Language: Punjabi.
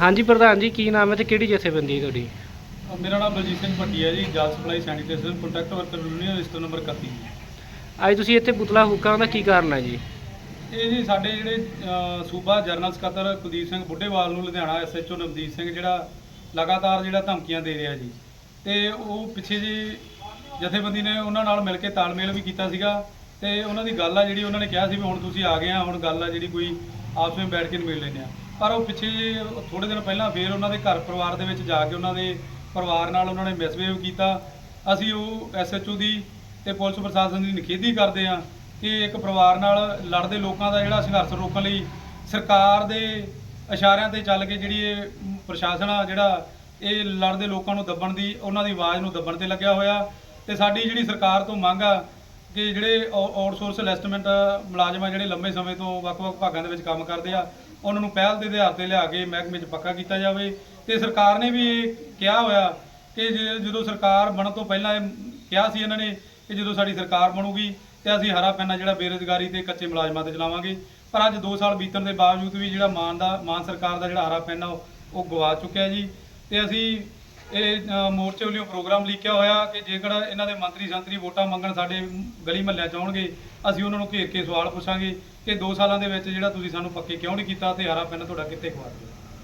ਹਾਂਜੀ ਪ੍ਰਧਾਨ ਜੀ ਕੀ ਨਾਮ ਹੈ ਤੇ ਕਿਹੜੀ ਜਥੇਬੰਦੀ ਹੈ ਤੁਹਾਡੀ? ਮੇਰਾ ਨਾਮ ਬਲਜੀਤ ਸਿੰਘ ਭੱਟੀ ਹੈ ਜੀ ਜਲ supply sanitation contract worker union list number 31 ਅੱਜ ਤੁਸੀਂ ਇੱਥੇ ਪੁਤਲਾ ਹੁੱਕਾ ਦਾ ਕੀ ਕਾਰਨ ਹੈ ਜੀ? ਇਹ ਜੀ ਸਾਡੇ ਜਿਹੜੇ ਸੂਬਾ ਜਰਨਲ ਸਕੱਤਰ ਕੁਲਦੀਪ ਸਿੰਘ ਬੁੱਢੇਵਾਲ ਨੂੰ ਲੁਧਿਆਣਾ ਐਸਐਚਓ ਨਵਦੀਪ ਸਿੰਘ ਜਿਹੜਾ ਲਗਾਤਾਰ ਜਿਹੜਾ ਧਮਕੀਆਂ ਦੇ ਰਿਹਾ ਜੀ। ਤੇ ਉਹ ਪਿੱਛੇ ਜੀ ਜਥੇਬੰਦੀ ਨੇ ਉਹਨਾਂ ਨਾਲ ਮਿਲ ਕੇ ਤਾਲਮੇਲ ਵੀ ਕੀਤਾ ਸੀਗਾ ਤੇ ਉਹਨਾਂ ਦੀ ਗੱਲ ਆ ਜਿਹੜੀ ਉਹਨਾਂ ਨੇ ਕਿਹਾ ਸੀ ਵੀ ਹੁਣ ਤੁਸੀਂ ਆ ਗਏ ਆ ਹੁਣ ਗੱਲ ਆ ਜਿਹੜੀ ਕੋਈ ਆਪਸ ਵਿੱਚ ਬੈਠ ਕੇ ਮਿਲ ਲੈਂਦੇ ਆ। ਪਰ ਉਹ ਪਿੱਛੇ ਜੀ ਥੋੜੇ ਦਿਨ ਪਹਿਲਾਂ ਫੇਰ ਉਹਨਾਂ ਦੇ ਘਰ ਪਰਿਵਾਰ ਦੇ ਵਿੱਚ ਜਾ ਕੇ ਉਹਨਾਂ ਦੇ ਪਰਿਵਾਰ ਨਾਲ ਉਹਨਾਂ ਨੇ ਮਿਸਬਿਹੇਵ ਕੀਤਾ। ਅਸੀਂ ਉਹ ਐਸਐਚਓ ਦੀ ਤੇ ਪੁਲਿਸ ਪ੍ਰਸ਼ਾਸਨ ਦੀ ਨਿਖੇਧੀ ਕਰਦੇ ਆ ਕਿ ਇੱਕ ਪਰਿਵਾਰ ਨਾਲ ਲੜਦੇ ਲੋਕਾਂ ਦਾ ਜਿਹੜਾ ਸੰਘਰਸ਼ ਰੋਕਣ ਲਈ ਸਰਕਾਰ ਦੇ ਇਸ਼ਾਰਿਆਂ ਤੇ ਚੱਲ ਕੇ ਜਿਹੜੀ ਇਹ ਪ੍ਰਸ਼ਾਸਨ ਆ, ਜਿਹੜਾ ਇਹ ਲੜਦੇ ਲੋਕਾਂ ਨੂੰ ਦੱਬਣ ਦੀ, ਉਹਨਾਂ ਦੀ ਆਵਾਜ਼ ਨੂੰ ਦੱਬਣ ਤੇ ਲੱਗਿਆ ਹੋਇਆ। ਤੇ ਸਾਡੀ ਜਿਹੜੀ ਸਰਕਾਰ ਤੋਂ ਮੰਗ ਆ ਕਿ ਜਿਹੜੇ ਆਊਟਸੋਰਸ ਇਨਵੈਸਟਮੈਂਟ ਮੁਲਾਜ਼ਮ ਆ ਜਿਹੜੇ ਲੰਬੇ ਸਮੇਂ ਤੋਂ ਵੱਖ-ਵੱਖ ਭਾਗਾਂ ਦੇ ਵਿੱਚ ਕੰਮ ਕਰਦੇ ਆ, ਉਹਨਾਂ ਨੂੰ ਪਹਿਲ ਦੇ ਆਧਾਰ ਤੇ ਲਿਆ ਕੇ ਮਹਿਕਮੇ 'ਚ ਪੱਕਾ ਕੀਤਾ ਜਾਵੇ। ਤੇ ਸਰਕਾਰ ਨੇ ਵੀ ਇਹ ਕਿਹਾ ਹੋਇਆ ਕਿ ਜਦੋਂ ਸਰਕਾਰ ਬਣਨ ਤੋਂ ਪਹਿਲਾਂ ਇਹ ਕਿਹਾ ਸੀ ਇਹਨਾਂ ਨੇ ਕਿ ਜਦੋਂ ਸਾਡੀ ਸਰਕਾਰ ਬਣੂਗੀ, ਤੇ ਅਸੀਂ ਹਰਾ ਪੈਨਾ ਜਿਹੜਾ ਬੇਰੁਜ਼ਗਾਰੀ ਤੇ ਕੱਚੇ ਮੁਲਾਜ਼ਮਾਂ ਤੇ ਚਲਾਵਾਂਗੇ। ਪਰ ਅੱਜ 2 ਸਾਲ ਬੀਤਣ ਦੇ ਬਾਵਜੂਦ ਵੀ ਜਿਹੜਾ ਮਾਨ ਦਾ, ਮਾਨ ਸਰਕਾਰ ਦਾ ਜਿਹੜਾ ਹਰਾ ਪੈਨਾ ਉਹ ਉਹ ਗਵਾ ਚੁੱਕਿਆ ਜੀ। ਤੇ ਅਸੀਂ ਇਹ ਮੋਰਚੇ ਵੱਲੋਂ ਪ੍ਰੋਗਰਾਮ ਲਿਖਿਆ ਹੋਇਆ ਕਿ ਜੇਕਰ ਇਹਨਾਂ ਦੇ ਮੰਤਰੀ ਸੰਤਰੀ ਵੋਟਾਂ ਮੰਗਣ ਸਾਡੇ ਗਲੀ ਮਹੱਲਿਆਂ ਚ ਆਉਣਗੇ, ਅਸੀਂ ਉਹਨਾਂ ਨੂੰ ਘੇਰ ਕੇ ਸਵਾਲ ਪੁੱਛਾਂਗੇ ਕਿ 2 ਸਾਲਾਂ ਦੇ ਵਿੱਚ ਜਿਹੜਾ ਤੁਸੀਂ ਸਾਨੂੰ ਪੱਕੇ ਕਿਉਂ ਨਹੀਂ ਕੀਤਾ ਤੇ ਹਰਾ ਪੈਨ ਤੁਹਾਡਾ ਕਿੱਥੇ ਖਵਾ ਦਿੱਤਾ?